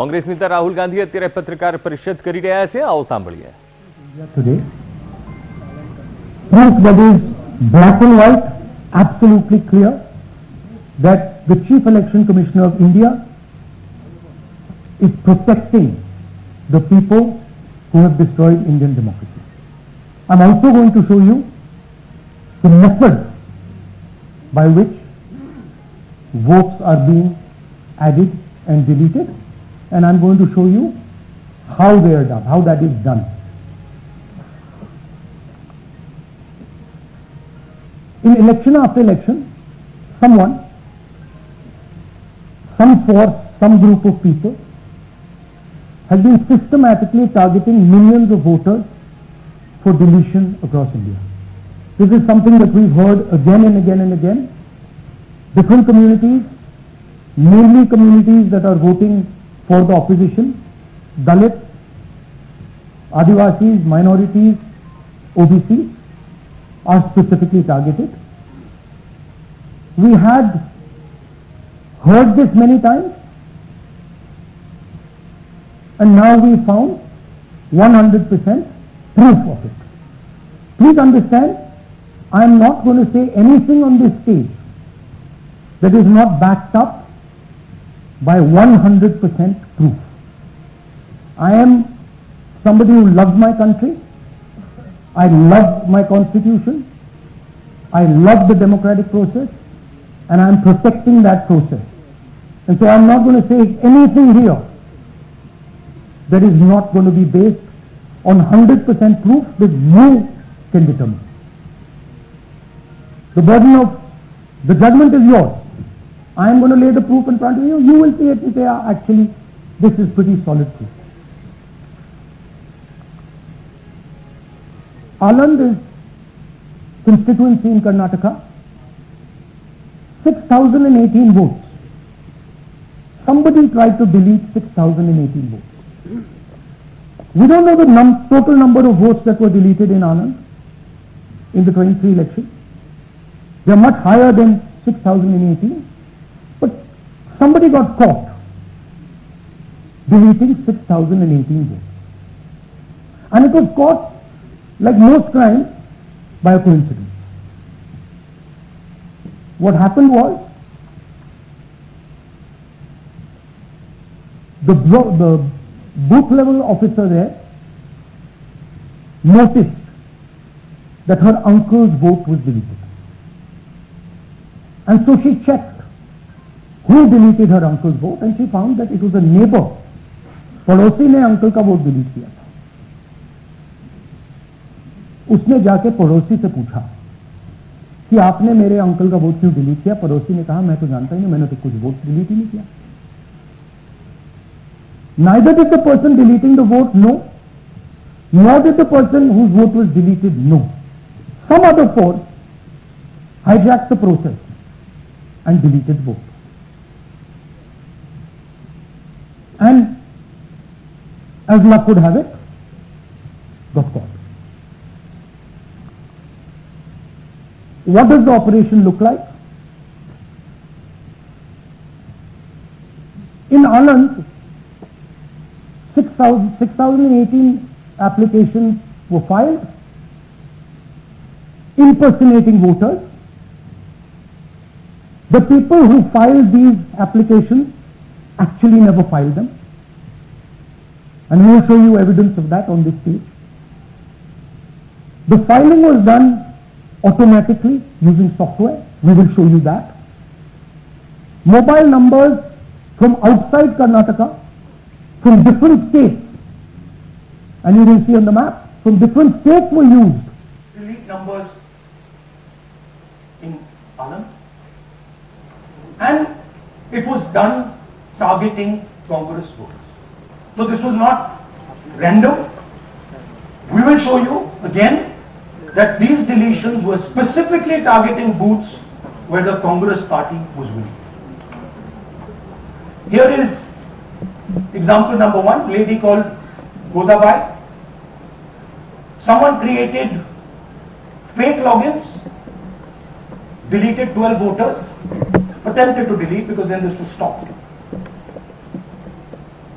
કોંગ્રેસ નેતા રાહુલ ગાંધી અત્યારે પત્રકાર પરિષદ કરી રહ્યા છે આવો સાંભળીએ that absolutely clear, that the Chief Election Commissioner of India is protecting the people who have destroyed Indian democracy. I'm also going to show you the method by which votes are being added and deleted and I'm going to show you how they are done, how that is done. in election after election, someone, some force, some group of people has been systematically targeting millions of voters for deletion across India. This is something that we've heard again and again and again. Different communities, mainly communities that are voting for the opposition, Dalits, Adivasis, minorities, OBCs, are specifically targeted. We had heard this many times and now we found 100% proof of it. Please understand, I am not going to say anything on this stage that is not backed up by 100% proof. I am somebody who loves my country. I love my constitution. I love the democratic process and I am protecting that process. And so I am not going to say anything here that is not going to be based on 100% proof that you can determine. The burden of the judgment is yours. I am going to lay the proof in front of you. You will see it and say, "Ah, actually, this is pretty solid proof. Anand is constituency in Karnataka, 6,018 votes. Somebody tried to delete 6,018 votes. We don't know the num- total number of votes that were deleted in Anand in the 23 election. They are much higher than 6,018, but somebody got caught deleting 6,018 votes. And it was caught like most crimes, by a coincidence. What happened was, the, the booth level officer there noticed that her uncle's vote was deleted. And so she checked who deleted her uncle's vote and she found that it was a neighbor. पड़ोसी ने uncle का vote delete किया था उसने जाके पड़ोसी से पूछा कि आपने मेरे अंकल का वोट क्यों डिलीट किया पड़ोसी ने कहा मैं तो जानता ही नहीं मैंने तो कुछ वोट डिलीट ही नहीं किया Neither did the person deleting the vote know, nor did the person whose vote was deleted know. Some other force hijacked the process and deleted vote. And as luck would have it, got caught. What does the operation look like? In Anand, 6,000 6,018 applications were filed, impersonating voters. The people who filed these applications actually never filed them. And we will show you evidence of that on this page. The filing was done automatically using software. We will show you that. Mobile numbers from outside Karnataka, from different states, and you will see on the map, from different states were used. delete numbers in Anand. And it was done targeting Congress voters. So this was not random. We will show you again that these deletions were specifically targeting booths where the Congress party was winning. Here is example number one, lady called Godabai. Someone created fake logins, deleted 12 voters, attempted to delete because then this was stopped.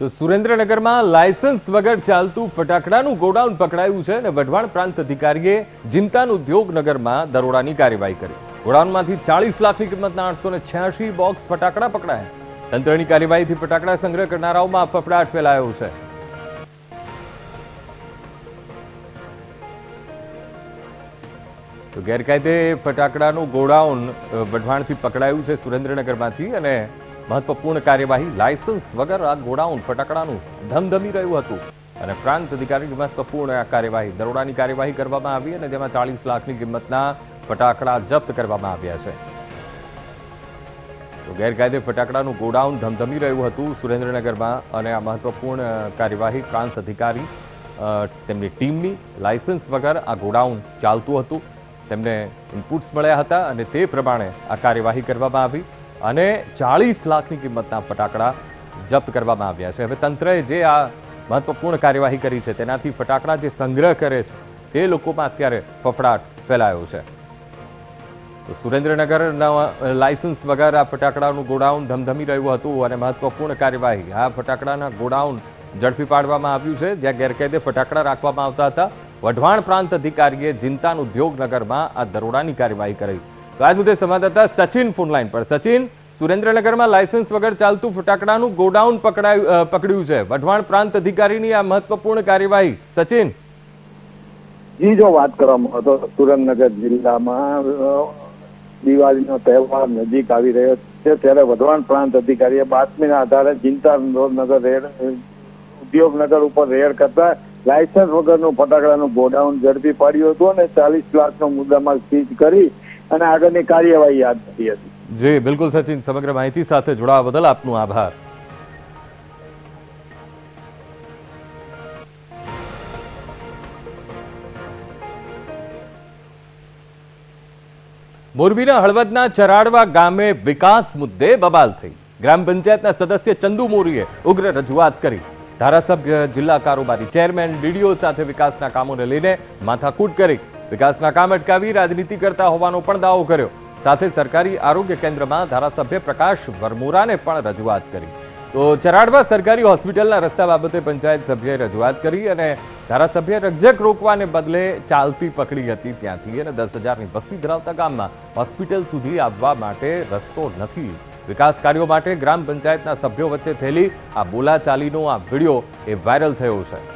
તો સુરેન્દ્રનગરમાં licence વગર ચાલતું ફટાકડાનું godown પકડાયું છે અને વઢવાણ પ્રાંત અધિકારીએ જિંતાન ઉદ્યોગનગરમાં દરોડાની કાર્યવાહી કરી. ગોડાઉનમાંથી ચાલીસ લાખની કિંમતના આઠસો બોક્સ ફટાકડા પકડાયા. તંત્રની કાર્યવાહીથી ફટાકડા સંગ્રહ કરનારાઓમાં ફફડાટ ફેલાયો છે. તો ગેરકાયદે ફટાકડાનું ગોડાઉન વઢવાણથી પકડાયું છે સુરેન્દ્રનગરમાંથી અને મહત્વપૂર્ણ કાર્યવાહી લાયસન્સ વગર આ ગોડાઉન ફટાકડાનું ધમધમી રહ્યું હતું. અને પ્રાંત અધિકારીની મહત્વપૂર્ણ આ કાર્યવાહી, દરોડાની કાર્યવાહી કરવામાં આવી અને જેમાં ચાલીસ લાખની કિંમતના ફટાકડા જપ્ત કરવામાં આવ્યા છે. તો ગેરકાયદે ફટાકડાનું ગોડાઉન ધમધમી રહ્યું હતું સુરેન્દ્રનગરમાં અને આ મહત્વપૂર્ણ કાર્યવાહી પ્રાંત અધિકારી તેમની ટીમની લાયસન્સ વગર આ ગોડાઉન ચાલતું હતું. તેમને ઇનપુટ્સ મળ્યા હતા અને તે પ્રમાણે આ કાર્યવાહી કરવામાં આવી. અને ચાળીસ લાખની કિંમતના ફટાકડા જપ્ત કરવામાં આવ્યા છે. હવે તંત્રએ જે આ મહત્વપૂર્ણ કાર્યવાહી કરી છે, તેનાથી ફટાકડા જે સંગ્રહ કરે છે, તે લોકોમાં અત્યારે ફફડાટ ફેલાયો છે. તો સુરેન્દ્રનગરના લાયસન્સ વગર આ ફટાકડાનું ગોડાઉન ધમધમી રહ્યું હતું અને મહત્વપૂર્ણ કાર્યવાહી, આ ફટાકડાના ગોડાઉન ઝડપી પાડવામાં આવ્યું છે, જ્યાં ગેરકાયદે ફટાકડા રાખવામાં આવતા હતા. વઢવાણ પ્રાંત અધિકારીએ જિંતાન ઉદ્યોગનગરમાં આ દરોડાની કાર્યવાહી કરી તો આજ મુદ્દે સંવાદદાતા સચિન ફોનલાઈન પર. સચિન, સુરેન્દ્રનગરમાં લાયસન્સ વગર ચાલતું ફટાકડાનું ગોડાઉન પકડાયું છે. વઢવાણ પ્રાંત અધિકારીની આ મહત્વપૂર્ણ કાર્યવાહી. સચિન. જી જો વાત કરવામાં તો સુરેન્દ્રનગર જિલ્લામાં દિવાળીનો તહેવાર નજીક આવી રહ્યો છે. ત્યારે વઢવાણ પ્રાંત અધિકારીએ બાતમીના આધારે ચિંતાનગર રેડ ઉદ્યોગનગર ઉપર રેડ કરતા લાયસન્સ વગરનું ફટાકડાનું ગોડાઉન ઝડપી પાડ્યું હતું અને ચાલીસ લાખનો મુદ્દામાલ સીઝ કરી અને આગળની કાર્યવાહી હાથ ધરી હતી. જી, બિલકુલ સચિન, સમગ્ર માહિતી સાથે જોડાવા બદલ આપનો આભાર. મોરબીના હળવદના ચરાડવા ગામે વિકાસ મુદ્દે બબાલ થઈ. ગ્રામ પંચાયતના સદસ્ય ચંદુ મોરીએ ઉગ્ર રજૂઆત કરી. ધારાસભ્ય જિલ્લા કારોબારી ચેરમેન, ડીડીઓ સાથે વિકાસના કામોને લઈને માથાકૂટ કરી. વિકાસના કામ અટકાવી રાજનીતિ કરતા હોવાનો પણ દાવો કર્યો. સાથે સરકારી આરોગ્ય કેન્દ્રમાં ધારાસભ્ય પ્રકાશ વરમોરાને પણ રજૂઆત કરી. તો ચરાડવા સરકારી હોસ્પિટલના રસ્તા બાબતે પંચાયત સભ્યએ રજૂઆત કરી અને ધારાસભ્ય રક્ષક રોકવાને બદલે ચાલતી પકડી હતી ત્યાંથી અને દસ હજારની વસ્તી ધરાવતા ગામમાં હોસ્પિટલ સુધી આવવા માટે રસ્તો નથી. વિકાસ કાર્યો માટે ગ્રામ પંચાયતના સભ્યો વચ્ચે થયેલી આ બોલાચાલીનો આ વીડિયો એ વાયરલ થયો છે.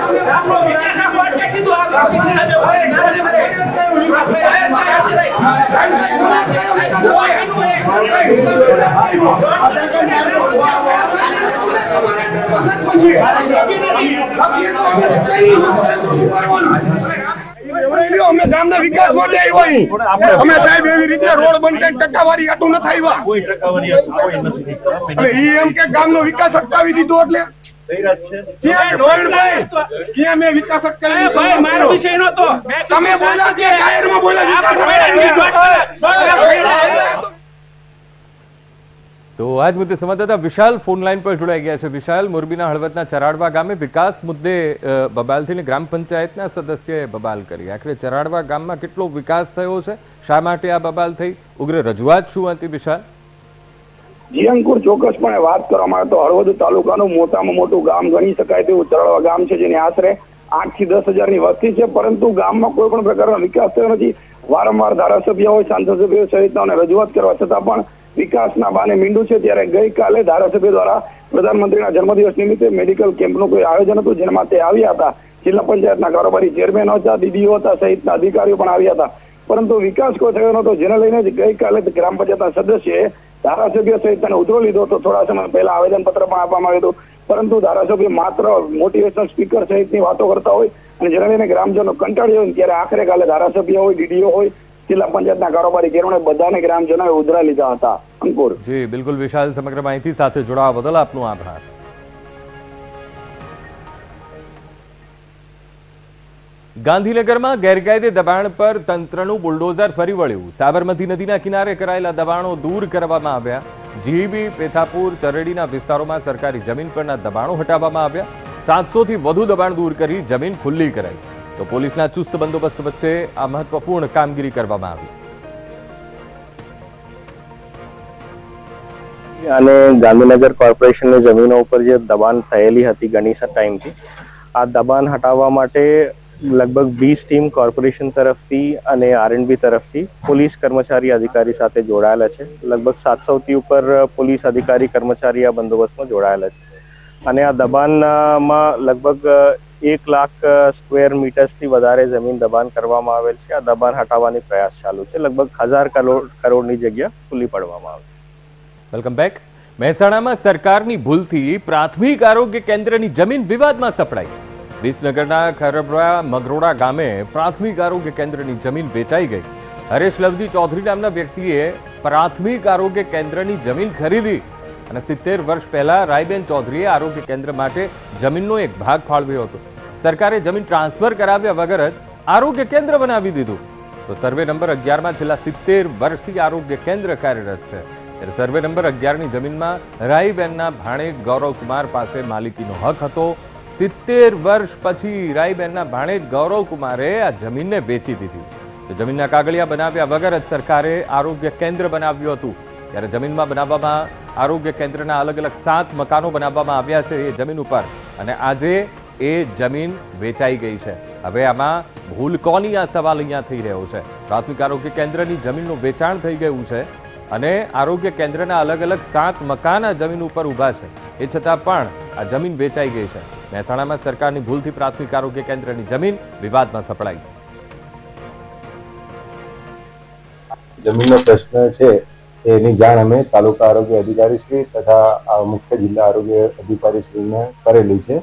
અમે ગામના વિકાસ માટે આવ્યા અમે સાહેબ એવી રીતે રોડ બનશે ટકાવારી આટલું નથી આવ્યા કોઈ ટકાવારી એમ કે ગામનો વિકાસ અટકાવી દીધો એટલે ક્યાં રોહિણભાઈ? ક્યાં મેં વિકાસ અટકાવી દીધો? મારો વિષય નહોતો તમે બોલ્યા કે જાહેરમાં બોલ્યા તો આજ મુદ્દે સંવાદદાતા વિશાલ ફોન લાઈન પર જોડાઈ ગયા છે. વિશાલ, મોરબીના હળવદના ચરાડવા ગામે વિકાસ મુદ્દે બબાલથીને ગ્રામ પંચાયતના સદસ્યએ બબાલ કરી. આખરે ચરાડવા ગામમાં કેટલો વિકાસ થયો છે? શા માટે આ બબાલ થઈ? ઉગ્ર રજૂઆત શું હતી, વિશાલ? જી અંકુર ચોક્કસપણે વાત કરવામાં આવે તો હળવદ તાલુકાનું મોટામાં મોટું ગામ ગણી શકાય તેવું ચરાડવા ગામ છે, જેની આશરે આઠથી દસ હજારની વસ્તી છે, પરંતુ ગામમાં કોઈ પણ પ્રકારનો વિકાસ થયો નથી. વારંવાર ધારાસભ્ય હોય સાંસદ સભ્યો સહિતના રજૂઆત કરવા છતાં પણ વિકાસના બાને મીંડું છે. ત્યારે ગઈકાલે ધારાસભ્ય દ્વારા પ્રધાનમંત્રીના જન્મદિવસ નિમિત્તે મેડિકલ કેમ્પનું કોઈ આયોજન હતું જેમાં તે આવ્યા હતા. જિલ્લા પંચાયતના કારોબારી ચેરમેન હતા દીદીઓ હતા, સહિતના અધિકારીઓ પણ આવ્યા હતા. પરંતુ વિકાસ કોઈ થયો નહોતો, જેને લઈને જ ગઈકાલે ગ્રામ પંચાયતના સદસ્યએ ધારાસભ્ય સહિત તેને ઉતરો લીધો હતો. થોડા સમય પહેલા આવેદન પણ આપવામાં આવ્યું હતું. પરંતુ ધારાસભ્ય માત્ર મોટિવેશનલ સ્પીકર સહિતની વાતો કરતા હોય અને જેને લઈને ગ્રામજનો કંટાળ્યો હોય ત્યારે આખરે કાલે ધારાસભ્ય હોય, ડીડીઓ હોય જિલ્લા પંચાયતના કારોબારી કેરણે બધાને ગ્રામજનોએ ઉધરા લીધા હતા. અંકુર. જી, બિલકુલ વિશાલ, સમગ્ર માહિતી સાથે જોડાવા બદલ આપનો આભાર. ગાંધીનગરમાં ગેરકાયદે દબાણ પર તંત્રનું બુલડોઝર ફરી વળ્યું. સાબરમતી નદીના કિનારે કરાયેલા દબાણો દૂર કરવામાં આવ્યા. જીબી, પેથાપુર, તરડીના વિસ્તારોમાં સરકારી જમીન પરના દબાણો હટાવવામાં આવ્યા. સાતસો થી વધુ દબાણ દૂર કરી જમીન ખુલ્લી કરાઈ. તો પોલીસના ચુસ્ત બંદોબસ્ત વચ્ચે આ મહત્વપૂર્ણ કામગીરી કરવામાં આવી. અને ગાંધીનગર કોર્પોરેશનની જમીનો ઉપર જે દબાણ થયેલી હતી ઘણી ટાઈમથી, આ દબાણ હટાવવા માટે લગભગ વીસ ટીમ કોર્પોરેશન તરફથી અને આરએનબી તરફથી પોલીસ કર્મચારી અધિકારી સાથે જોડાયેલા છે. લગભગ સાતસો થી ઉપર પોલીસ અધિકારી કર્મચારી આ બંદોબસ્તમાં જોડાયેલા છે. અને આ દબાણમાં લગભગ એક લાખ સ્ક્વેર મીટર્સથી વધારે જમીન દબાણ કરવામાં આવેલ છે. આ દબાણ હટાવવાની પ્રયાસ ચાલુ છે. લગભગ હજાર કરોડ, કરોડની જગ્યા ખુલ્લી પાડવામાં આવે વેલકમ બેક મહેસાણામાં સરકારની ભૂલથી પ્રાથમિક આરોગ્ય કેન્દ્રની જમીન વિવાદમાં સપડાઈ. વિસનગરના ખરબરા મગરોડા ગામે પ્રાથમિક આરોગ્ય કેન્દ્રની જમીન વેચાઈ ગઈ. હરેશ લવજી ચૌધરી નામના વ્યક્તિએ પ્રાથમિક આરોગ્ય કેન્દ્રની જમીન ખરીદી અને સિત્તેર વર્ષ પહેલા રાયબેન ચૌધરીએ આરોગ્ય કેન્દ્ર માટે જમીનનો એક ભાગ ફાળવ્યો હતો. સરકારે જમીન ટ્રાન્સફર કરાવ્યા વગર જ આરોગ્ય કેન્દ્ર બનાવી દીધું. તો સર્વે નંબર અગિયારમાં છેલ્લા સિત્તેર વર્ષથી આરોગ્ય કેન્દ્ર કાર્યરત છે. સર્વે નંબર અગિયારની જમીનમાં રાઈબેનના ભાણેજ ગૌરવકુમાર પાસે માલિકીનો હક હતો. સિત્તેર વર્ષ પછી રાઈબેનના ભાણેજ ગૌરવકુમારે આ જમીનને વેચી દીધી. તો જમીનના કાગળિયા બનાવ્યા વગર જ સરકારે આરોગ્ય કેન્દ્ર બનાવ્યું હતું. ત્યારે જમીનમાં બનાવવામાં આરોગ્ય કેન્દ્રના અલગ અલગ સાત મકાનો બનાવવામાં આવ્યા છે એ જમીન ઉપર. અને આજે એ જમીન વેચાઈ ગઈ છે. હવે આમાં ભૂલ કોની આ સવાલ અહીંયા થઈ રહ્યો છે? પ્રાથમિક આરોગ્ય કેન્દ્રની જમીનનું વેચાણ થઈ ગયું છે અને આરોગ્ય કેન્દ્રના અલગ અલગ સાત મકાન જમીન ઉપર ઊભા છે. એ છતાં પણ આ જમીન વેચાઈ ગઈ છે. મહેસાણામાં સરકારની ભૂલથી પ્રાથમિક આરોગ્ય કેન્દ્રની જમીન વિવાદમાં સપડાઈ જમીનનો પ્રશ્ન છે, એની જાણ અમે તાલુકા આરોગ્ય અધિકારીશ્રી તથા મુખ્ય જિલ્લા આરોગ્ય અધિકારી શ્રીને કરેલી છે.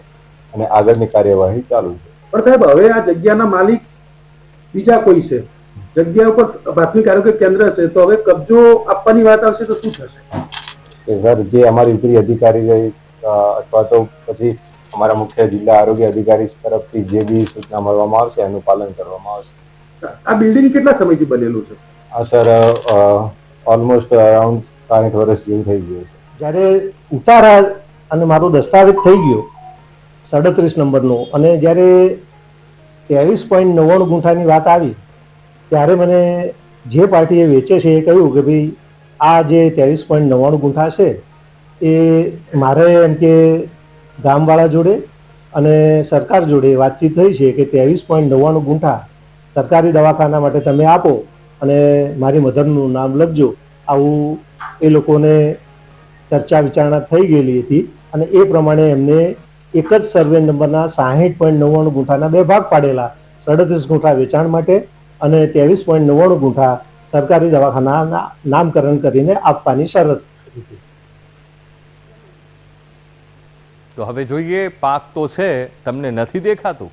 અને આગળની કાર્યવાહી ચાલુ છે. પણ સાહેબ હવે આ જગ્યાના માલિક બીજા કોઈ છે? જગ્યા ઉપર પ્રાથમિક આરોગ્ય કેન્દ્ર છે તો હવે કબજો આપવાની વાત આવશે તો શું થશે? કે સર જે અમારી ઉપરી અધિકારી રહી અથવા તો પછી અમારા મુખ્ય જિલ્લા આરોગ્ય અધિકારી તરફથી જે બી સૂચના મળવામાં આવશે એનું પાલન કરવામાં આવશે. આ બિલ્ડિંગ કેટલા સમયથી બનેલું છે? આ સર ઓલમોસ્ટ અરાઉન્ડ સાઠ વર્ષ જેવું થઈ ગયું છે. જ્યારે ઉતારા અને મારો દસ્તાવેજ થઈ ગયો સાડત્રીસ નંબરનો. અને જ્યારે ત્રેવીસ પોઈન્ટ નવ્વાણું ગુંઠાની વાત આવી, ત્યારે મને જે પાર્ટીએ વેચે છે એ કહ્યું કે ભાઈ, આ જે ત્રેવીસ પોઈન્ટ નવ્વાણું ગુંઠા છે, એ મારે એમ કે ગામવાળા જોડે અને સરકાર જોડે વાતચીત થઈ છે કે ત્રેવીસ પોઈન્ટ નવ્વાણું ગુંઠા સરકારી દવાખાના માટે તમે આપો અને મારી મધરનું નામ લખજો. આવું એ લોકોને ચર્ચા વિચારણા થઈ ગયેલી હતી અને એ પ્રમાણે એમને એક જ સર્વે નંબરના સાહીઠ પોઈન્ટ નવ્વાણું ગુંઠાના બે ભાગ પાડેલા સડત્રીસ ગુંઠા વેચાણ માટે અને ત્રેવીસ પોઈન્ટ નવ્વાણું ગુંઠા સરકારી દવાખાના નામકરણ કરીને આપવાની શરત હતી. તો હવે જોઈએ, પાક તો છે, તમને નથી દેખાતું.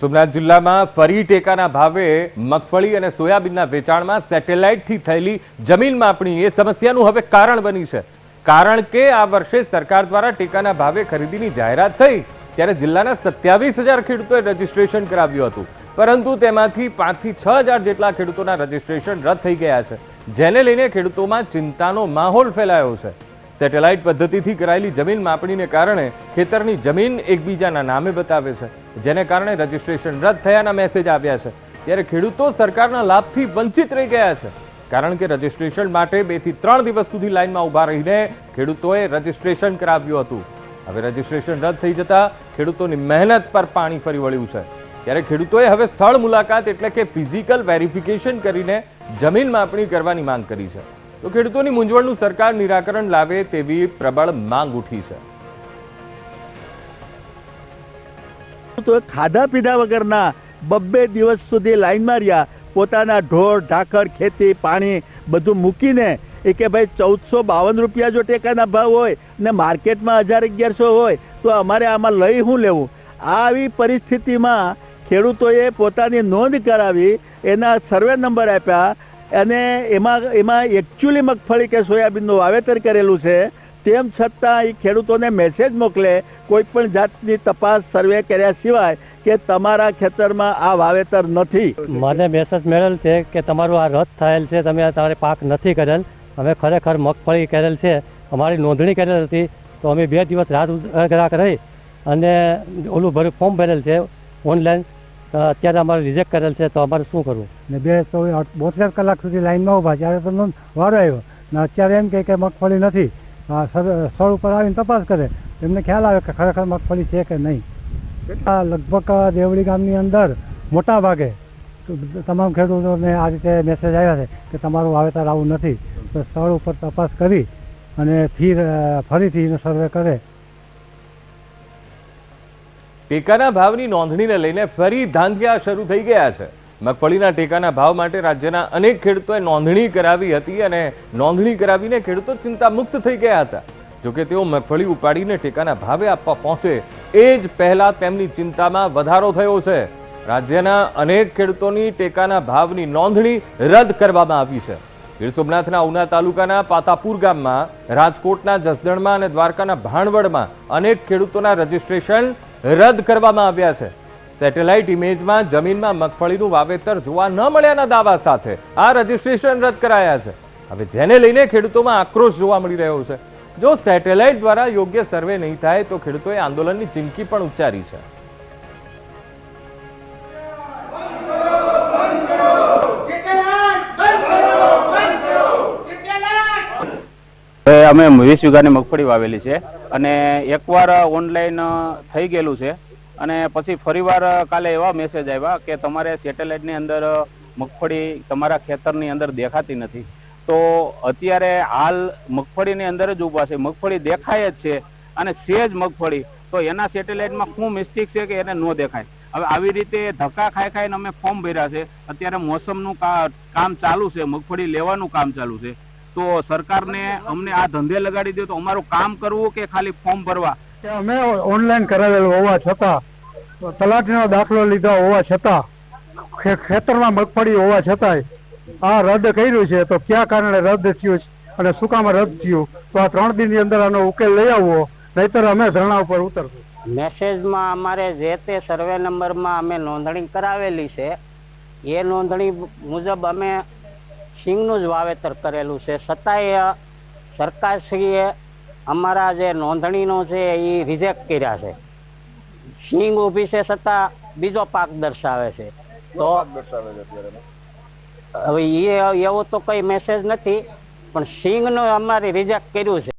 સોમનાથ જિલ્લામાં ફરી ટેકાના ભાવે મગફળી અને સોયાબીનના વેચાણમાં સેટેલાઇટથી થયેલી જમીન માપણી એ સમસ્યાનું હવે કારણ બની છે. કારણ કે આ વર્ષે સરકાર દ્વારા ટેકાના ભાવે ખરીદીની જાહેરાત થઈ, ત્યારે જિલ્લાના સત્યાવીસ હજાર ખેડૂતોએ રજીસ્ટ્રેશન કરાવ્યું હતું. પરંતુ તેમાંથી પાંચથી છ હજાર જેટલા ખેડૂતોના રજીસ્ટ્રેશન રદ થઈ ગયા છે, જેને લઈને ખેડૂતોમાં ચિંતાનો માહોલ ફેલાયો છે. સેટેલાઇટ પદ્ધતિથી કરાયેલી જમીન માપણીને કારણે ખેતરની જમીન એકબીજાના નામે બતાવે છે. જેને કારણે રજીસ્ટ્રેશન રદ થયાના મેસેજ આવ્યા છે. ત્યારે ખેડૂતો સરકારના લાભથી વંચિત રહી ગયા છે. કારણ કે રજીસ્ટ્રેશન માટે બેથી ત્રણ દિવસ સુધી લાઇનમાં ઊભા રહીને ખેડૂતોએ રજીસ્ટ્રેશન કરાવ્યું હતું. હવે રજીસ્ટ્રેશન રદ થઈ જતા ખેડૂતોની મહેનત પર પાણી ફરી વળ્યું છે. ત્યારે ખેડૂતોએ હવે સ્થળ મુલાકાત એટલે કે ફિઝિકલ વેરિફિકેશન કરીને જમીન માપણી કરવાની માંગ કરી છે. તો ખેડૂતોની મૂંઝવણનું સરકાર નિરાકરણ લાવે તેવી પ્રબળ માંગ ઉઠી છે. તો ખાધા પીધા વગરના બબ્બે દિવસ સુધી લાઈનમાં રહ્યા પોતાના ઢોર ઢાકર ખેતી, પાણી બધું મૂકીને એ કે ભાઈ ચૌદસો બાવન રૂપિયા જો ટેકાના ભાવ હોય ને માર્કેટમાં હજાર અગિયારસો હોય, તો અમારે આમાં લઈ શું લેવું? આવી પરિસ્થિતિમાં ખેડૂતોએ પોતાની નોંધ કરાવી, એના સર્વે નંબર આપ્યા, અને એમાં એમાં એકચ્યુઅલી મગફળી કે સોયાબીનનું વાવેતર કરેલું છે. તેમ છતાં એ ખેડૂતોને મેસેજ મોકલે કોઈ પણ જાતની તપાસ સર્વે કર્યા સિવાય કે તમારા ખેતરમાં આ વાવેતર નથી. મને મેસેજ મેળવેલ છે કે તમારું આ રદ થયેલ છે તમે તમારે પાક નથી કરેલ. અમે ખરેખર મગફળી કરેલ છે અમારી નોંધણી કરેલ હતી તો અમે બે દિવસ રાત ગ્રાહક રહી અને ઓલું ભર્યું ફોર્મ ભરેલ છે ઓનલાઈન અત્યારે અમારે રિજેક્ટ કરેલ છે તો અમારે શું કરવું? ને બે બોતેર કલાક સુધી લાઈનમાં ઊભા ત્યારે તમને વારો આવ્યો ને અત્યારે એમ કહે કે મગફળી નથી. સ્થળ ઉપર આવીને તપાસ કરે. એમને ખ્યાલ આવે કે ખરેખર મગફળી છે કે નહીં. આ લગભગ દેવળી ગામની અંદર મોટા ભાગે તમામ ખેડૂતોને આ રીતે મેસેજ આવ્યા છે કે તમારું વાવેતર આવું નથી. તો સ્થળ ઉપર તપાસ કરી અને ફીર ફરીથી એનો સર્વે કરે. ટેકાના ભાવની નોંધણીને લઈને ફરી ધાંધિયા શરૂ થઈ ગયા છે. મગફળીના ટેકાના ભાવ માટે રાજ્યના અનેક ખેડૂતોએ નોંધણી કરાવી હતી અને નોંધણી કરાવીને ખેડૂતો ચિંતા મુક્ત થઈ ગયા હતા. જોકે તેઓ મગફળી ઉપાડીને ટેકાના ભાવે આપવા પહોંચે એ જ પહેલા તેમની ચિંતામાં વધારો થયો છે. રાજ્યના અનેક ખેડૂતોની ટેકાના ભાવની નોંધણી રદ કરવામાં આવી છે. ગીર સોમનાથના ઉના તાલુકાના પાતાપુર ગામમાં, રાજકોટના જસદણમાં અને દ્વારકાના ભાણવડમાં અનેક ખેડૂતોના રજીસ્ટ્રેશન રદ કરવામાં આવ્યા છે. સેટેલાઇટ ઇમેજમાં જમીનમાં મગફળીનું વાવેતર જોવા ન મળ્યાના દાવા સાથે આ રજીસ્ટ્રેશન રદ કરાયા છે. હવે જેને લઈને ખેડૂતોમાં આક્રોશ જોવા મળી રહ્યો છે. જો સેટેલાઇટ દ્વારા યોગ્ય સર્વે નહીં થાય તો ખેડૂતોએ આંદોલનની ચીમકી પણ ઉચ્ચારી છે. અમે વીસ વીઘાની મગફળી વાવેલી છે અને એકવાર ઓનલાઈન થઈ ગયેલું છે. અને પછી ફરીવાર કાલે એવા મેસેજ આવ્યા કે તમારે સેટેલાઇટની અંદર મગફળી તમારા ખેતરની અંદર દેખાતી નથી. તો અત્યારે હાલ મગફળીની અંદર જ ઊભા છે. મગફળી દેખાય જ છે અને છે જ મગફળી. તો એના સેટેલાઇટમાં શું મિસ્ટેક છે કે એને ન દેખાય? હવે આવી રીતે ધક્કા ખાઈ ખાઈને અમે ફોર્મ ભર્યા છે. અત્યારે મોસમનું કામ ચાલુ છે. મગફળી લેવાનું કામ ચાલુ છે. તો સરકારને અમને આ ધંધે લગાડી દે તો અમારું કામ કરવું કે ખાલી ફોર્મ ભરવા? કે અમે ઓનલાઈન કરાવેલ હોવા છતાં, તલાટીનો દાખલો લીધો હોવા છતાં ખેતરમાં મગફળી હોવા છતાંય, આ રદ કર્યું છે તો કયા કારણે રદ થયું છે? અને શું કામ રદ થયું? તો આ ત્રણ દિનની અંદર આનો ઉકેલ લઈ આવવો, નહીતર અમે ધરણા ઉપર ઉતરશું. મેસેજમાં અમારે જે તે સર્વે નંબરમાં અમે નોંધણી કરાવેલી છે, એ નોંધણી મુજબ અમે સિંગનું જ વાવેતર કરેલું છે. છતાંય સરકારશ્રીએ અમારા જે નોંધણીનો છે એ રિજેક્ટ કર્યા છે. સિંગ ઊભી છે છતાં બીજો પાક દર્શાવે છે. તો હવે એ એવો તો કઈ મેસેજ નથી પણ સિંગનું અમારે રિજેક્ટ કર્યું છે.